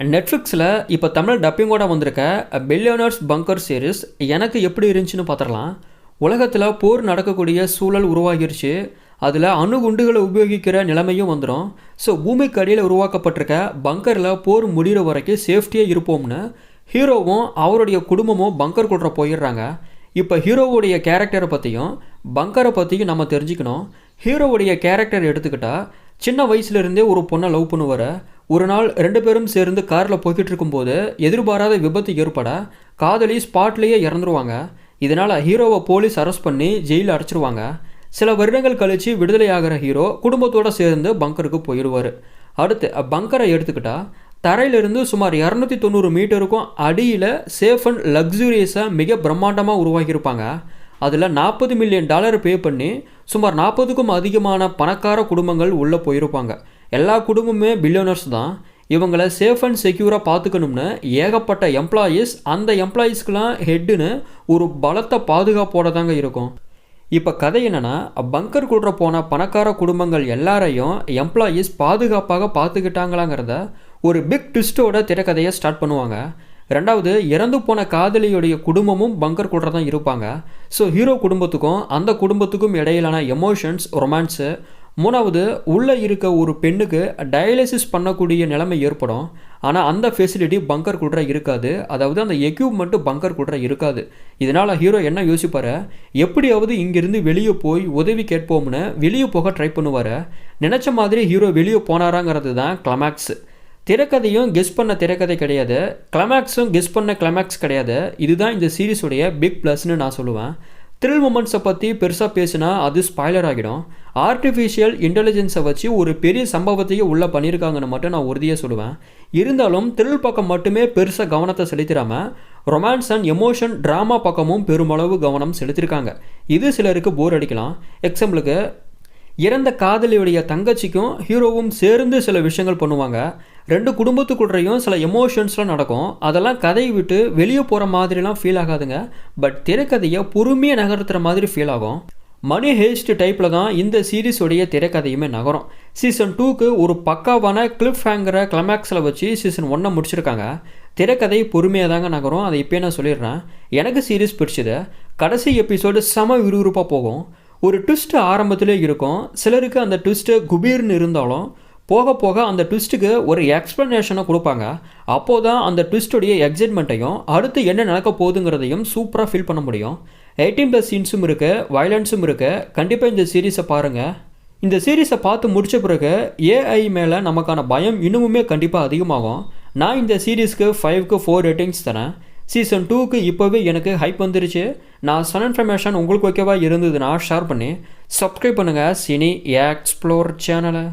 நெட்ஃப்ளிக்ஸில் இப்போ தமிழ் டப்பிங்கோட வந்திருக்க பில்லியனர்ஸ் பங்கர் சீரிஸ் எனக்கு எப்படி இருந்துச்சுன்னு பார்த்துடலாம் உலகத்தில் போர் நடக்கக்கூடிய சூழல் உருவாகிருச்சு. அதில் அணுகுண்டுகளை உபயோகிக்கிற நிலைமையும் வந்துடும் ஸோ பூமிக்கு அடியில் உருவாக்கப்பட்டிருக்க பங்கரில் போர் முடிகிற வரைக்கும் சேஃப்டியாக இருப்போம்னு ஹீரோவும் அவருடைய குடும்பமும் பங்கர் குள்ள போயிடுறாங்க. இப்போ ஹீரோவுடைய கேரக்டரை பற்றியும் பங்கரை பற்றியும் நம்ம தெரிஞ்சுக்கணும். ஹீரோவுடைய கேரக்டர் எடுத்துக்கிட்டால் சின்ன வயசுலேருந்தே ஒரு பொண்ணை லவ் பண்ணுவார். ஒரு நாள் ரெண்டு பேரும் சேர்ந்து காரில் போய்கிட்டு இருக்கும்போது எதிர்பாராத விபத்து ஏற்பட காதலி ஸ்பாட்லேயே இறந்துருவாங்க. இதனால் ஹீரோவை போலீஸ் அரெஸ்ட் பண்ணி ஜெயிலில் அடைச்சிருவாங்க. சில வருடங்கள் கழித்து விடுதலையாகிற ஹீரோ குடும்பத்தோடு சேர்ந்து பங்கருக்கு போயிடுவார். அடுத்து பங்கரை எடுத்துக்கிட்டால் தரையிலிருந்து சுமார் இரநூத்தி தொண்ணூறு மீட்டருக்கும் அடியில் சேஃப் அண்ட் லக்ஸுரியஸாக மிக பிரம்மாண்டமாக உருவாகியிருப்பாங்க. அதில் நாற்பது மில்லியன் டாலர் பே பண்ணி சுமார் நாற்பதுக்கும் அதிகமான பணக்கார குடும்பங்கள் உள்ளே போயிருப்பாங்க. எல்லா குடும்பமுமே பில்லியனர்ஸ் தான். இவங்களை சேஃப் அண்ட் செக்யூராக பார்த்துக்கணும்னு ஏகப்பட்ட எம்ப்ளாயீஸ் அந்த எம்ப்ளாயீஸ்க்கெலாம் ஹெட்டுன்னு ஒரு பலத்த பாதுகாப்போட தாங்க இருக்கும். இப்போ கதை என்னென்னா பங்கர் கூடுற போன பணக்கார குடும்பங்கள் எல்லாரையும் எம்ப்ளாயீஸ் பாதுகாப்பாக பார்த்துக்கிட்டாங்களாங்கிறத ஒரு பிக் ட்விஸ்ட்டோட திரைக்கதையை ஸ்டார்ட் பண்ணுவாங்க. ரெண்டாவது இறந்து போன காதலியுடைய குடும்பமும் பங்கர் கூட தான் இருப்பாங்க. ஸோ ஹீரோ குடும்பத்துக்கும் அந்த குடும்பத்துக்கும் இடையிலான எமோஷன்ஸ் ரொமான்ஸு மூணாவது உள்ளே இருக்க ஒரு பெண்ணுக்கு டயாலிசிஸ் பண்ணக்கூடிய நிலைமை ஏற்படும். ஆனால் அந்த ஃபெசிலிட்டி பங்கர் குட்ர இருக்காது. அதாவது அந்த எக்யூப்மெண்ட்டு பங்கர் குட்ர இருக்காது. இதனால் ஹீரோ என்ன யோசிப்பார்? எப்படியாவது இங்கேருந்து வெளியே போய் உதவி கேட்போம்னு வெளியே போக ட்ரை பண்ணுவார். நினச்ச மாதிரி ஹீரோ வெளியே போனாராங்கிறது தான் கிளமேக்ஸ் திரைக்கதையும் கெஸ் பண்ண திரைக்கதை கிடையாது. கிளமேக்ஸும் கெஸ் பண்ண கிளமேக்ஸ் கிடையாது. இதுதான் இந்த சீரிஸுடைய பிக் ப்ளஸ்னு நான் சொல்லுவேன். த்ரில் மூமெண்ட்ஸை பற்றி பெருசாக பேசினா அது ஸ்பாய்லர் ஆகிடும். ஆர்டிஃபிஷியல் இன்டெலிஜென்ஸை வச்சு ஒரு பெரிய சம்பவத்தையே உள்ளே பண்ணியிருக்காங்கன்னு மட்டும் நான் உறுதியாக சொல்லுவேன். இருந்தாலும் த்ரில் பக்கம் மட்டுமே பெருசாக கவனத்தை செலுத்திடாமல் ரொமான்ஸ் அண்ட் எமோஷன் ட்ராமா பக்கமும் பெருமளவு கவனம் செலுத்தியிருக்காங்க இது சிலருக்கு போர் அடிக்கலாம். எக்ஸாம்பிளுக்கு இறந்த காதலியுடைய தங்கச்சிக்கும் ஹீரோவும் சேர்ந்து சில விஷயங்கள் பண்ணுவாங்க. ரெண்டு குடும்பத்துக்குள்ளேயும் சில எமோஷன்ஸ்லாம் நடக்கும். அதெல்லாம் கதையை விட்டு வெளியே போகிற மாதிரிலாம் ஃபீல் ஆகாதுங்க. பட் திரைக்கதையை பொறுமையாக நகர்த்துற மாதிரி ஃபீல் ஆகும். மணி ஹேஸ்ட் டைப்பில் தான் இந்த சீரீஸோடைய திரைக்கதையுமே நகரும். சீசன் டூக்கு ஒரு பக்காவான கிளிப் ஹேங்கரை கிளமேக்ஸில் வச்சு சீசன் ஒன்னை முடிச்சிருக்காங்க. திரைக்கதை பொறுமையாக தாங்க நகரும். அதை இப்போயே நான் சொல்லிடுறேன். எனக்கு சீரீஸ் பிடிச்சது. கடைசி எபிசோடு செம விறுவிறுப்பாக போகும். ஒரு ட்விஸ்ட்டு ஆரம்பத்திலே இருக்கும். சிலருக்கு அந்த ட்விஸ்ட்டு குபீர்னு இருந்தாலும் போக போக அந்த ட்விஸ்ட்டுக்கு ஒரு எக்ஸ்ப்ளனேஷனை கொடுப்பாங்க. அப்போது தான் அந்த ட்விஸ்ட்டுடைய எக்ஸைட்மெண்ட்டையும் அடுத்து என்ன நடக்க போகுதுங்கிறதையும் சூப்பராக ஃபீல் பண்ண முடியும். எயிட்டீன் ப்ளஸ் சீன்ஸும் இருக்குது வயலன்ஸும் இருக்குது கண்டிப்பாக இந்த சீரீஸை பாருங்கள் இந்த சீரீஸை பார்த்து முடித்த பிறகு ஏஐ மேலே நமக்கான பயம் இன்னுமுமே கண்டிப்பாக அதிகமாகும். நான் இந்த சீரீஸ்க்கு ஃபைவ்க்கு ஃபோர் ரேட்டிங்ஸ் தரேன். சீசன் டூக்கு இப்போவே எனக்கு ஹைப் வந்துருச்சு. நான் சன் இன்ஃபர்மேஷன் உங்களுக்கு ஓகேவாக இருந்ததுன்னா ஷேர் பண்ணி சப்ஸ்கிரைப் பண்ணுங்கள் சினி எக்ஸ்ப்ளோர் சேனலை